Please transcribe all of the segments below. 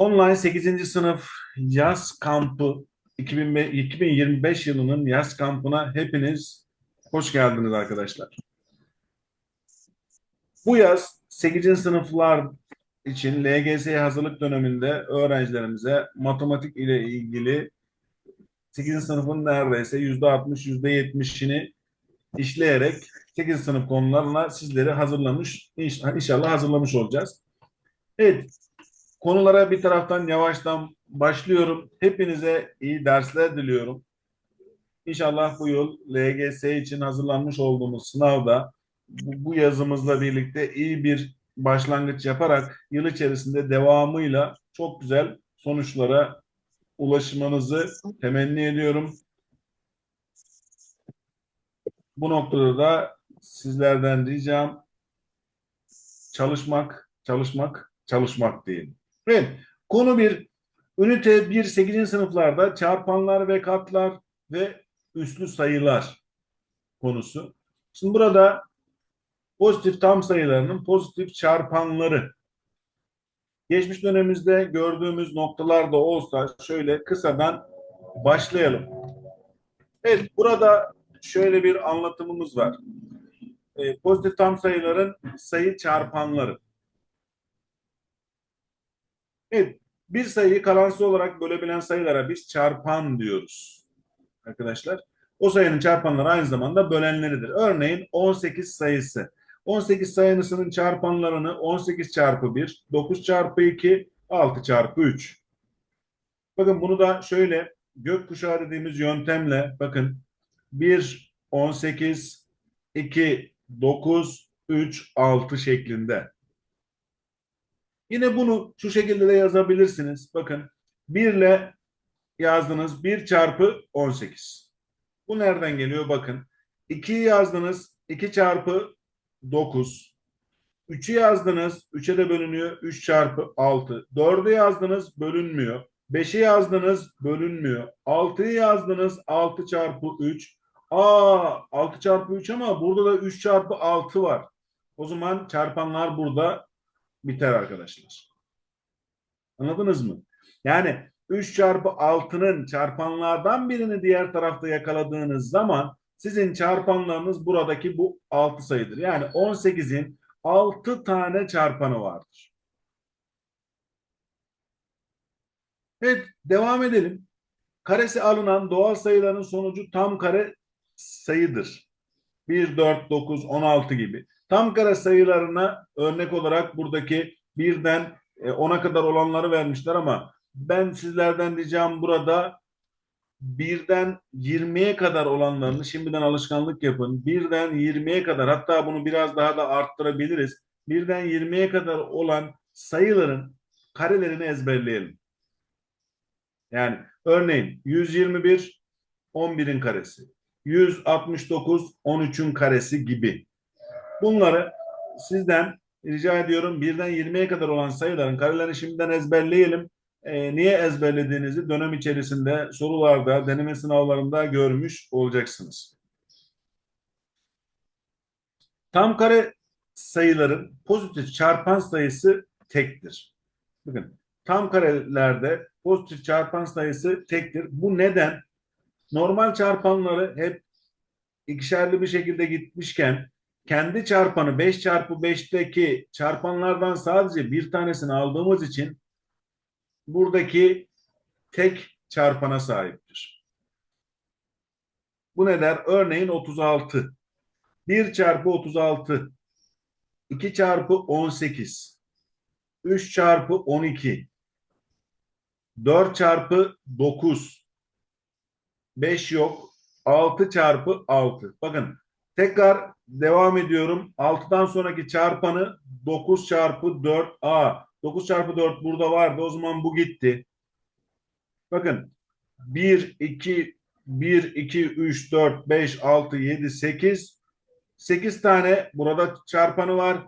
Online 8. sınıf yaz kampı 2005 2025 yılının yaz kampına hepiniz hoş geldiniz arkadaşlar. Bu yaz 8. sınıflar için LGS'ye hazırlık döneminde öğrencilerimize matematik ile ilgili 8. sınıfın neredeyse %60 %70'ini işleyerek 8. sınıf konularına sizleri hazırlamış inş- inşallah hazırlamış olacağız. Evet, konulara bir taraftan yavaştan başlıyorum. Hepinize iyi dersler diliyorum. İnşallah bu yıl LGS için hazırlanmış olduğumuz sınavda bu, yazımızla birlikte iyi bir başlangıç yaparak yıl içerisinde devamıyla çok güzel sonuçlara ulaşmanızı temenni ediyorum. Bu noktada da sizlerden ricam çalışmak, çalışmak, çalışmak değil. Evet, konu bir. Ünite 1, 8. sınıflarda çarpanlar ve katlar ve üslü sayılar konusu. Şimdi burada pozitif tam sayılarının pozitif çarpanları. Geçmiş dönemimizde gördüğümüz noktalar da olsa şöyle kısadan başlayalım. Evet, burada şöyle bir anlatımımız var. Ee, pozitif tam sayıların sayı çarpanları. Evet, bir sayıyı kalansız olarak bölebilen sayılara biz çarpan diyoruz. Arkadaşlar, o sayının çarpanları aynı zamanda bölenleridir. Örneğin 18 sayısı. 18 sayısının çarpanlarını 18 çarpı 1, 9 çarpı 2, 6 çarpı 3. Bakın bunu da şöyle gökkuşağı dediğimiz yöntemle bakın 1, 18, 2, 9, 3, 6 şeklinde. Yine bunu şu şekilde de yazabilirsiniz. Bakın 1 ile yazdınız 1 çarpı 18. Bu nereden geliyor? Bakın 2'yi yazdınız 2 çarpı 9. 3'ü yazdınız 3'e de bölünüyor 3 çarpı 6. 4'ü yazdınız bölünmüyor. 5'i yazdınız bölünmüyor. 6'yı yazdınız 6 çarpı 3. Aa 6 çarpı 3 ama burada da 3 çarpı 6 var. O zaman çarpanlar burada biter arkadaşlar. Anladınız mı? Yani 3 çarpı 6'nın çarpanlardan birini diğer tarafta yakaladığınız zaman sizin çarpanlarınız buradaki bu 6 sayıdır. Yani 18'in 6 tane çarpanı vardır. Evet devam edelim. Karesi alınan doğal sayıların sonucu tam kare sayıdır. 1, 4, 9, 16 gibi. Tam kare sayılarına örnek olarak buradaki birden 10'a kadar olanları vermişler ama ben sizlerden ricam burada birden 20'ye kadar olanlarını şimdiden alışkanlık yapın. Birden 20'ye kadar hatta bunu biraz daha da arttırabiliriz. Birden 20'ye kadar olan sayıların karelerini ezberleyelim. Yani örneğin 121 11'in karesi. 169 13'ün karesi gibi. Bunları sizden rica ediyorum birden 20'ye kadar olan sayıların karelerini şimdiden ezberleyelim. Ee, niye ezberlediğinizi dönem içerisinde sorularda, deneme sınavlarında görmüş olacaksınız. Tam kare sayıların pozitif çarpan sayısı tektir. Bakın tam karelerde pozitif çarpan sayısı tektir. Bu neden? Normal çarpanları hep ikişerli bir şekilde gitmişken kendi çarpanı 5 çarpı 5'teki çarpanlardan sadece bir tanesini aldığımız için buradaki tek çarpana sahiptir. Bu ne der? Örneğin 36. 1 çarpı 36. 2 çarpı 18. 3 çarpı 12. 4 çarpı 9. 5 yok. 6 çarpı 6. Bakın tekrar devam ediyorum. 6'dan sonraki çarpanı 9 çarpı 4 a. 9 çarpı 4 burada vardı. O zaman bu gitti. Bakın 1, 2, 1, 2, 3, 4, 5, 6, 7, 8. 8 tane burada çarpanı var.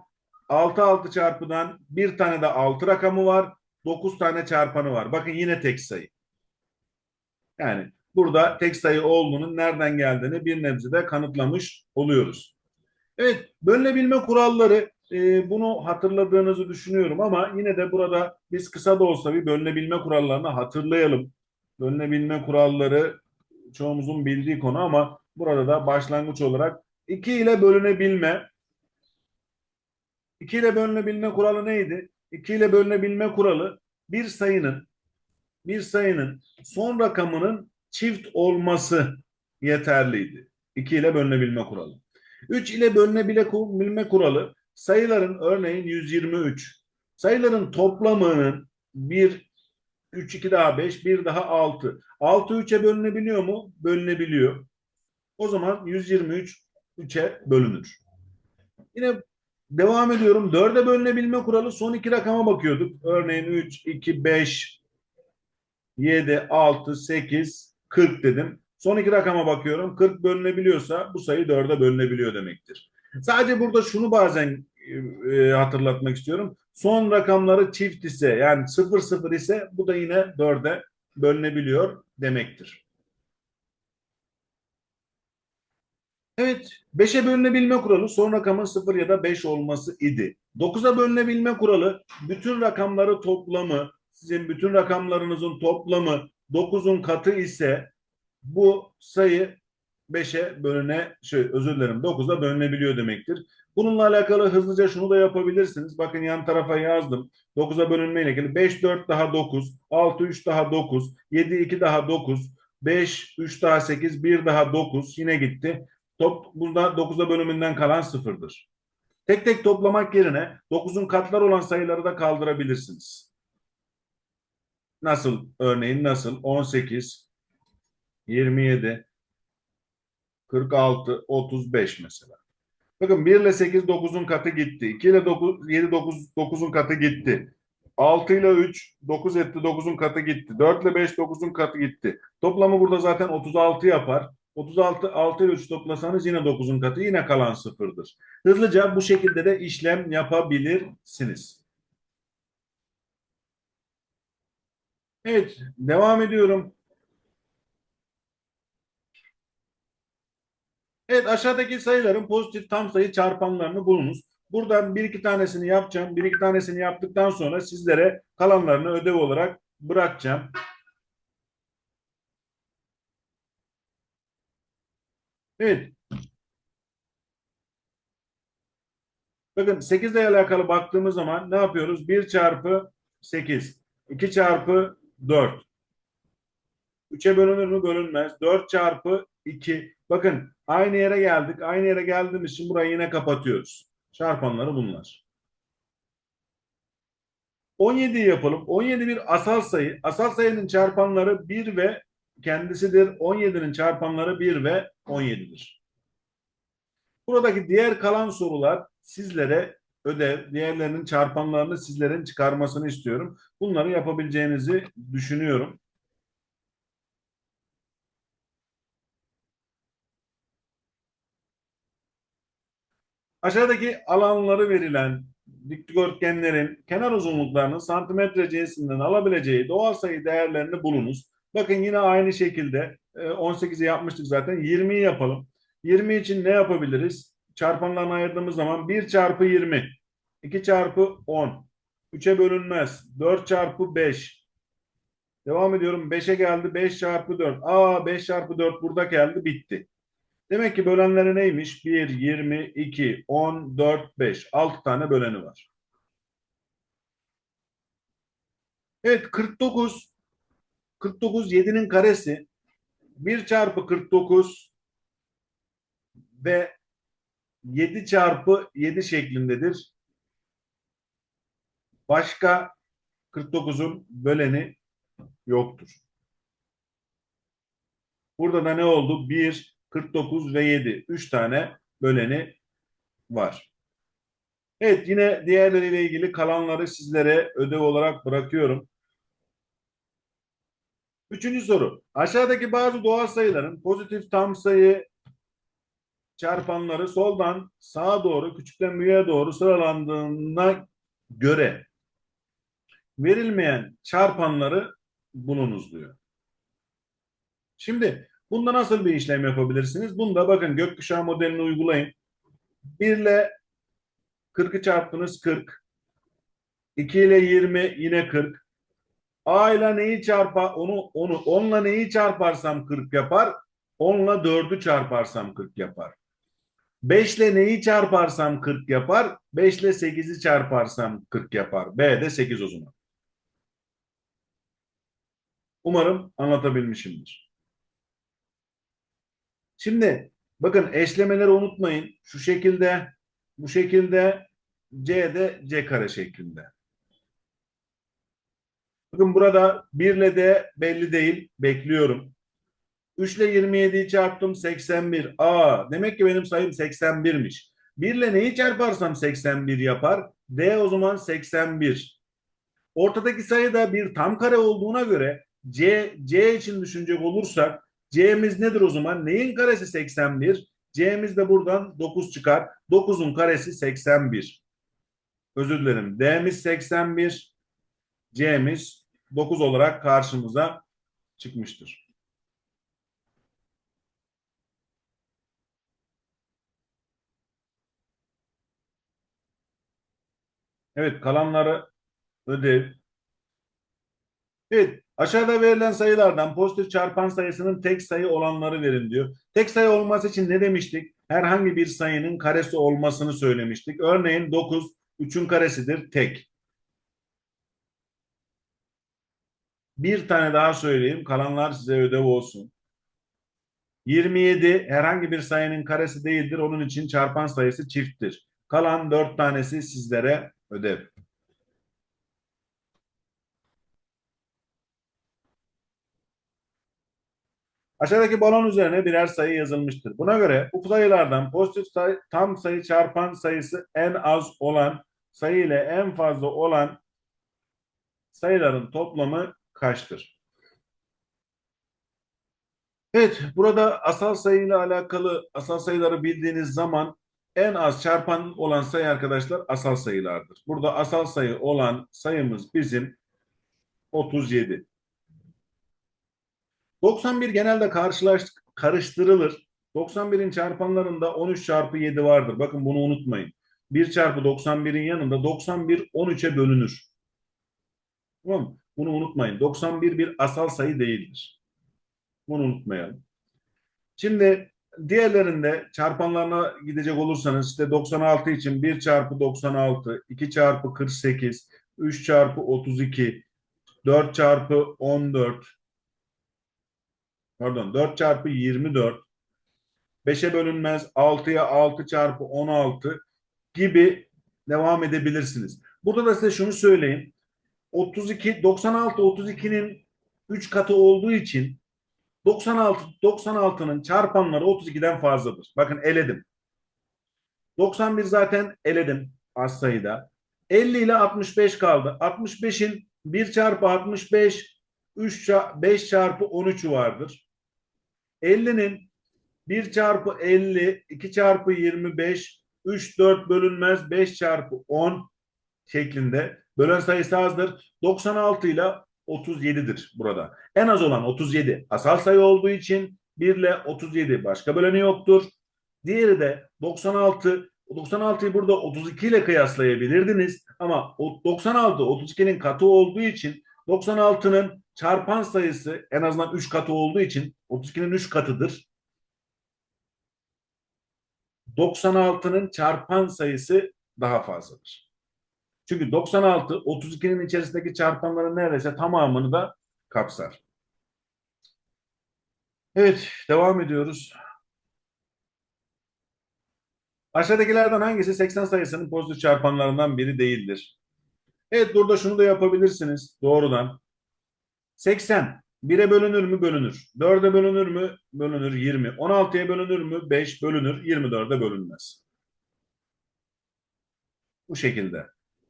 6, 6 çarpıdan bir tane de 6 rakamı var. 9 tane çarpanı var. Bakın yine tek sayı. Yani burada tek sayı olduğunun nereden geldiğini bir nebzede kanıtlamış oluyoruz. Evet, bölünebilme kuralları e, bunu hatırladığınızı düşünüyorum ama yine de burada biz kısa da olsa bir bölünebilme kurallarını hatırlayalım. Bölünebilme kuralları çoğumuzun bildiği konu ama burada da başlangıç olarak 2 ile bölünebilme 2 ile bölünebilme kuralı neydi? 2 ile bölünebilme kuralı bir sayının bir sayının son rakamının çift olması yeterliydi. 2 ile bölünebilme kuralı. 3 ile bölünebilme kuralı sayıların örneğin 123 sayıların toplamının 1 3 2 daha 5 1 daha 6. 6 3'e bölünebiliyor mu? Bölünebiliyor. O zaman 123 3'e bölünür. Yine devam ediyorum. 4'e bölünebilme kuralı son iki rakama bakıyorduk. Örneğin 3 2 5 7 6 8 40 dedim. Son iki rakama bakıyorum. 40 bölünebiliyorsa bu sayı 4'e bölünebiliyor demektir. Sadece burada şunu bazen e, hatırlatmak istiyorum. Son rakamları çift ise yani 0 0 ise bu da yine 4'e bölünebiliyor demektir. Evet, 5'e bölünebilme kuralı son rakamın 0 ya da 5 olması idi. 9'a bölünebilme kuralı bütün rakamları toplamı, sizin bütün rakamlarınızın toplamı 9'un katı ise bu sayı 5'e bölüne, şey özür dilerim 9'a bölünebiliyor demektir. Bununla alakalı hızlıca şunu da yapabilirsiniz. Bakın yan tarafa yazdım. 9'a bölünme ile ilgili 5 4 daha 9, 6 3 daha 9, 7 2 daha 9, 5 3 daha 8, 1 daha 9 yine gitti. Top burada 9'a bölümünden kalan sıfırdır. Tek tek toplamak yerine 9'un katları olan sayıları da kaldırabilirsiniz. Nasıl? Örneğin nasıl? 18, 27, 46, 35 mesela. Bakın 1 ile 8 9'un katı gitti. 2 ile 9, 7 9 9'un katı gitti. 6 ile 3 9 etti 9'un katı gitti. 4 ile 5 9'un katı gitti. Toplamı burada zaten 36 yapar. 36 6 ile 3 toplasanız yine 9'un katı yine kalan sıfırdır. Hızlıca bu şekilde de işlem yapabilirsiniz. Evet devam ediyorum. Evet aşağıdaki sayıların pozitif tam sayı çarpanlarını bulunuz. Buradan bir iki tanesini yapacağım. Bir iki tanesini yaptıktan sonra sizlere kalanlarını ödev olarak bırakacağım. Evet. Bakın 8 ile alakalı baktığımız zaman ne yapıyoruz? 1 çarpı 8. 2 çarpı 4. 3'e bölünür mü? Bölünmez. 4 çarpı 2. Bakın aynı yere geldik. Aynı yere geldiğimiz için burayı yine kapatıyoruz. Çarpanları bunlar. 17 yapalım. 17 bir asal sayı. Asal sayının çarpanları 1 ve kendisidir. 17'nin çarpanları 1 ve 17'dir. Buradaki diğer kalan sorular sizlere ödev, diğerlerinin çarpanlarını sizlerin çıkarmasını istiyorum. Bunları yapabileceğinizi düşünüyorum. Aşağıdaki alanları verilen dikdörtgenlerin kenar uzunluklarının santimetre cinsinden alabileceği doğal sayı değerlerini bulunuz. Bakın yine aynı şekilde 18'i e, yapmıştık zaten. 20'yi yapalım. 20 için ne yapabiliriz? Çarpanlarını ayırdığımız zaman 1 çarpı 20, 2 çarpı 10, 3'e bölünmez, 4 çarpı 5. Devam ediyorum. 5'e geldi. 5 çarpı 4. Aa 5 çarpı 4 burada geldi. Bitti. Demek ki bölenleri neymiş? 1, 20, 2, 10, 4, 5. 6 tane böleni var. Evet 49. 49 7'nin karesi. 1 çarpı 49 ve 7 çarpı 7 şeklindedir. Başka 49'un böleni yoktur. Burada da ne oldu? 1, 49 ve 7. 3 tane böleni var. Evet yine diğerleriyle ilgili kalanları sizlere ödev olarak bırakıyorum. Üçüncü soru. Aşağıdaki bazı doğal sayıların pozitif tam sayı çarpanları soldan sağa doğru küçükten büyüğe doğru sıralandığına göre verilmeyen çarpanları bulunuz diyor. Şimdi bunda nasıl bir işlem yapabilirsiniz? Bunda bakın gökkuşağı modelini uygulayın. 1 ile 40'ı çarptınız 40. 2 ile 20 yine 40. A ile neyi çarpar? Onu onu 10 ile neyi çarparsam 40 yapar. 10 ile 4'ü çarparsam 40 yapar. 5 ile neyi çarparsam 40 yapar. 5 ile 8'i çarparsam 40 yapar. B de 8 o zaman. Umarım anlatabilmişimdir. Şimdi bakın eşlemeleri unutmayın. Şu şekilde, bu şekilde C de C kare şeklinde. Bakın burada 1 ile D belli değil. Bekliyorum. 3 ile 27'yi çarptım 81. Aa demek ki benim sayım 81'miş. 1 ile neyi çarparsam 81 yapar. D o zaman 81. Ortadaki sayı da bir tam kare olduğuna göre C, C için düşünecek olursak C'miz nedir o zaman? Neyin karesi 81? C'miz de buradan 9 çıkar. 9'un karesi 81. Özür dilerim. D'miz 81. C'miz 9 olarak karşımıza çıkmıştır. Evet kalanları ödev. Evet aşağıda verilen sayılardan pozitif çarpan sayısının tek sayı olanları verin diyor. Tek sayı olması için ne demiştik? Herhangi bir sayının karesi olmasını söylemiştik. Örneğin 9 3'ün karesidir tek. Bir tane daha söyleyeyim. Kalanlar size ödev olsun. 27 herhangi bir sayının karesi değildir. Onun için çarpan sayısı çifttir. Kalan 4 tanesi sizlere ödev. Aşağıdaki balon üzerine birer sayı yazılmıştır. Buna göre bu sayılardan pozitif sayı, tam sayı çarpan sayısı en az olan sayı ile en fazla olan sayıların toplamı kaçtır? Evet, burada asal sayı ile alakalı asal sayıları bildiğiniz zaman en az çarpan olan sayı arkadaşlar asal sayılardır. Burada asal sayı olan sayımız bizim 37. 91 genelde karşılaş, karıştırılır. 91'in çarpanlarında 13 çarpı 7 vardır. Bakın bunu unutmayın. 1 çarpı 91'in yanında 91 13'e bölünür. Tamam? Bunu unutmayın. 91 bir asal sayı değildir. Bunu unutmayalım. Şimdi diğerlerinde çarpanlarına gidecek olursanız işte 96 için 1 çarpı 96, 2 çarpı 48, 3 çarpı 32, 4 çarpı 14, pardon 4 çarpı 24, 5'e bölünmez 6'ya 6 çarpı 16 gibi devam edebilirsiniz. Burada da size şunu söyleyeyim. 32, 96, 32'nin 3 katı olduğu için 96, 96'nın çarpanları 32'den fazladır. Bakın eledim. 91 zaten eledim az sayıda. 50 ile 65 kaldı. 65'in 1 çarpı 65 3 5 çarpı 13'ü vardır. 50'nin 1 çarpı 50 2 çarpı 25 3 4 bölünmez 5 çarpı 10 şeklinde bölen sayısı azdır. 96 ile 37'dir burada. En az olan 37 asal sayı olduğu için 1 ile 37 başka böleni yoktur. Diğeri de 96 96'yı burada 32 ile kıyaslayabilirdiniz ama 96 32'nin katı olduğu için 96'nın çarpan sayısı en azından 3 katı olduğu için 32'nin 3 katıdır. 96'nın çarpan sayısı daha fazladır. Çünkü 96 32'nin içerisindeki çarpanların neredeyse tamamını da kapsar. Evet, devam ediyoruz. Aşağıdakilerden hangisi 80 sayısının pozitif çarpanlarından biri değildir? Evet, burada şunu da yapabilirsiniz doğrudan. 80 1'e bölünür mü? Bölünür. 4'e bölünür mü? Bölünür 20. 16'ya bölünür mü? 5 bölünür. 24'e bölünmez. Bu şekilde.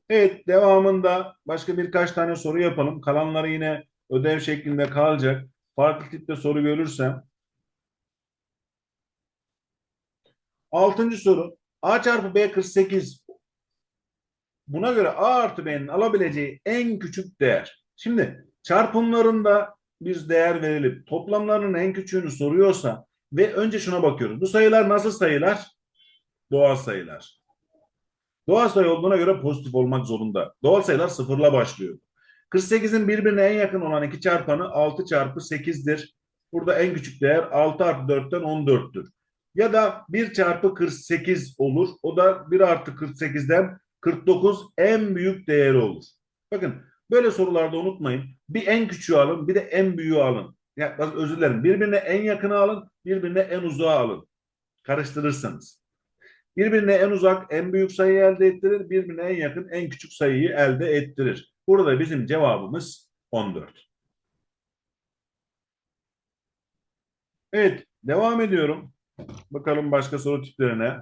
Evet devamında başka birkaç tane soru yapalım. Kalanları yine ödev şeklinde kalacak. Farklı tipte soru görürsem. Altıncı soru. A çarpı B 48. Buna göre A artı B'nin alabileceği en küçük değer. Şimdi çarpımlarında bir değer verilip toplamlarının en küçüğünü soruyorsa ve önce şuna bakıyoruz. Bu sayılar nasıl sayılar? Doğal sayılar. Doğal sayı olduğuna göre pozitif olmak zorunda. Doğal sayılar sıfırla başlıyor. 48'in birbirine en yakın olan iki çarpanı 6 çarpı 8'dir. Burada en küçük değer 6 artı 4'ten 14'tür. Ya da 1 çarpı 48 olur. O da 1 artı 48'den 49 en büyük değeri olur. Bakın böyle sorularda unutmayın. Bir en küçüğü alın bir de en büyüğü alın. Ya, özür dilerim. Birbirine en yakını alın, birbirine en uzağı alın. Karıştırırsanız. Birbirine en uzak en büyük sayıyı elde ettirir, birbirine en yakın en küçük sayıyı elde ettirir. Burada bizim cevabımız 14. Evet, devam ediyorum. Bakalım başka soru tiplerine.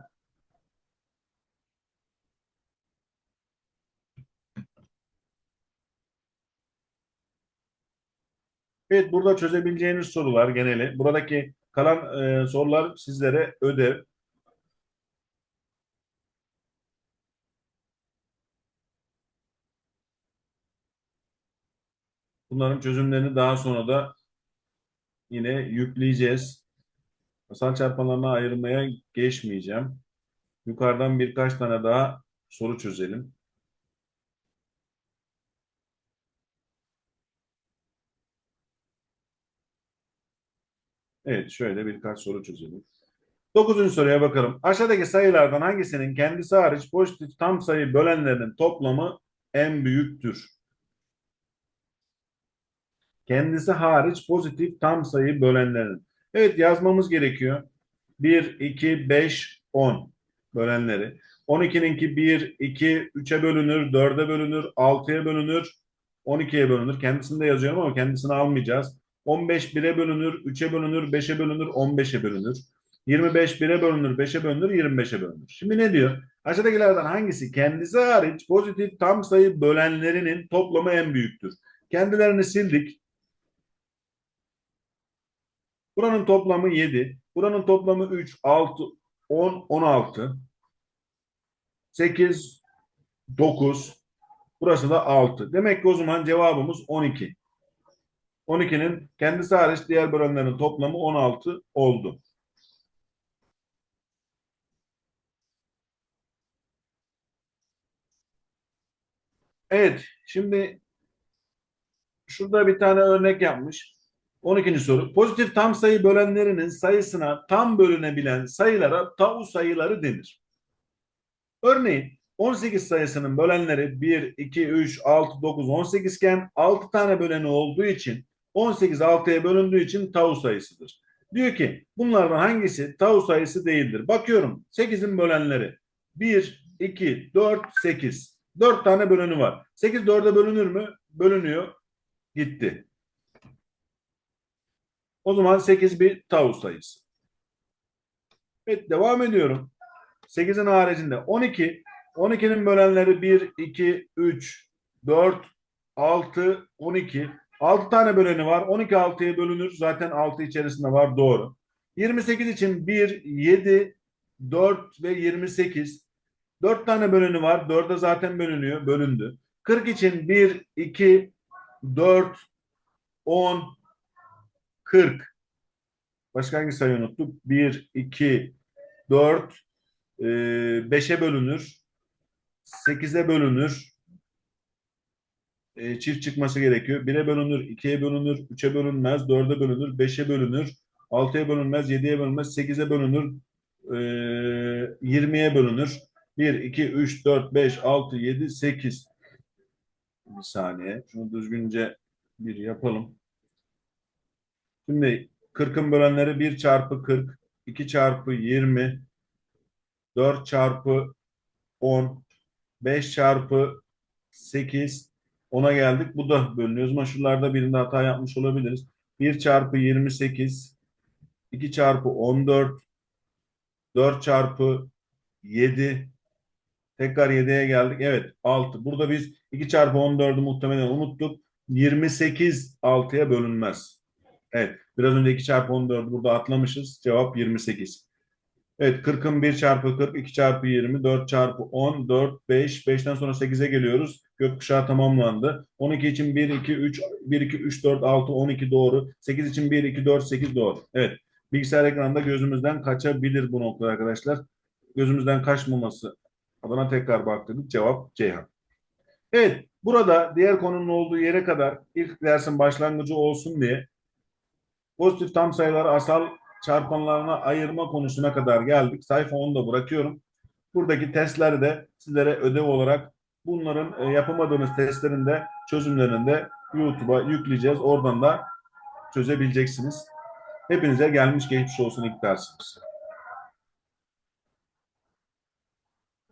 Evet, burada çözebileceğiniz sorular geneli. Buradaki kalan e, sorular sizlere ödev. Bunların çözümlerini daha sonra da yine yükleyeceğiz. Asal çarpanlarına ayırmaya geçmeyeceğim. Yukarıdan birkaç tane daha soru çözelim. Evet, şöyle birkaç soru çözelim. Dokuzuncu soruya bakalım. Aşağıdaki sayılardan hangisinin kendisi hariç pozitif tam sayı bölenlerinin toplamı en büyüktür? Kendisi hariç pozitif tam sayı bölenlerin. Evet yazmamız gerekiyor. 1, 2, 5, 10 bölenleri. 12'ninki 1, 2, 3'e bölünür, 4'e bölünür, 6'ya bölünür, 12'ye bölünür. Kendisini de yazıyorum ama kendisini almayacağız. 15 1'e bölünür, 3'e bölünür, 5'e bölünür, 15'e bölünür. 25 1'e bölünür, 5'e bölünür, 25'e bölünür. Şimdi ne diyor? Aşağıdakilerden hangisi kendisi hariç pozitif tam sayı bölenlerinin toplamı en büyüktür? Kendilerini sildik. Buranın toplamı 7. Buranın toplamı 3, 6, 10, 16. 8, 9. Burası da 6. Demek ki o zaman cevabımız 12. 12'nin kendisi hariç diğer bölenlerin toplamı 16 oldu. Evet, şimdi şurada bir tane örnek yapmış. 12. soru. Pozitif tam sayı bölenlerinin sayısına tam bölünebilen sayılara tau sayıları denir. Örneğin 18 sayısının bölenleri 1, 2, 3, 6, 9, 18 iken 6 tane böleni olduğu için 18 6'ya bölündüğü için tau sayısıdır. Diyor ki bunlardan hangisi tau sayısı değildir? Bakıyorum 8'in bölenleri 1, 2, 4, 8. 4 tane bölünü var. 8 4'e bölünür mü? Bölünüyor. Gitti. O zaman 8 bir tau sayısı. Evet devam ediyorum. 8'in haricinde 12. 12'nin bölenleri 1, 2, 3, 4, 6, 12. 6 tane böleni var. 12 6'ya bölünür. Zaten 6 içerisinde var. Doğru. 28 için 1, 7, 4 ve 28. 4 tane böleni var. 4'e zaten bölünüyor. Bölündü. 40 için 1, 2, 4, 10, 40. Başka hangi sayı unuttuk? 1, 2, 4, 5'e bölünür. 8'e bölünür. E, çift çıkması gerekiyor. 1'e bölünür, 2'ye bölünür, 3'e bölünmez, 4'e bölünür, 5'e bölünür, 6'ya bölünmez, 7'ye bölünmez, 8'e bölünür, e, 20'ye bölünür. 1, 2, 3, 4, 5, 6, 7, 8. Bir saniye. Şunu düzgünce bir yapalım. Şimdi 40'ın bölenleri 1 çarpı 40, 2 çarpı 20, 4 çarpı 10, 5 çarpı 8, 10'a geldik. Bu da bölünüyor. O zaman şuralarda birinde hata yapmış olabiliriz. 1 çarpı 28, 2 çarpı 14, 4 çarpı 7, tekrar 7'ye geldik. Evet 6. Burada biz 2 çarpı 14'ü muhtemelen unuttuk. 28 6'ya bölünmez. Evet. Biraz önce 2 çarpı 14'ü burada atlamışız. Cevap 28. Evet 40'ın 1 çarpı 40, 2 çarpı 20, 4 çarpı 10, 4, 5, 5'ten sonra 8'e geliyoruz. Gökkuşağı tamamlandı. 12 için 1, 2, 3, 1, 2, 3, 4, 6, 12 doğru. 8 için 1, 2, 4, 8 doğru. Evet. Bilgisayar ekranında gözümüzden kaçabilir bu nokta arkadaşlar. Gözümüzden kaçmaması Adana tekrar baktık. Cevap Ceyhan. Evet, burada diğer konunun olduğu yere kadar ilk dersin başlangıcı olsun diye pozitif tam sayıları asal çarpanlarına ayırma konusuna kadar geldik. Sayfa 10'da bırakıyorum. Buradaki testleri de sizlere ödev olarak bunların e, yapamadığınız testlerin de çözümlerini de YouTube'a yükleyeceğiz. Oradan da çözebileceksiniz. Hepinize gelmiş geçmiş olsun ilk dersimiz.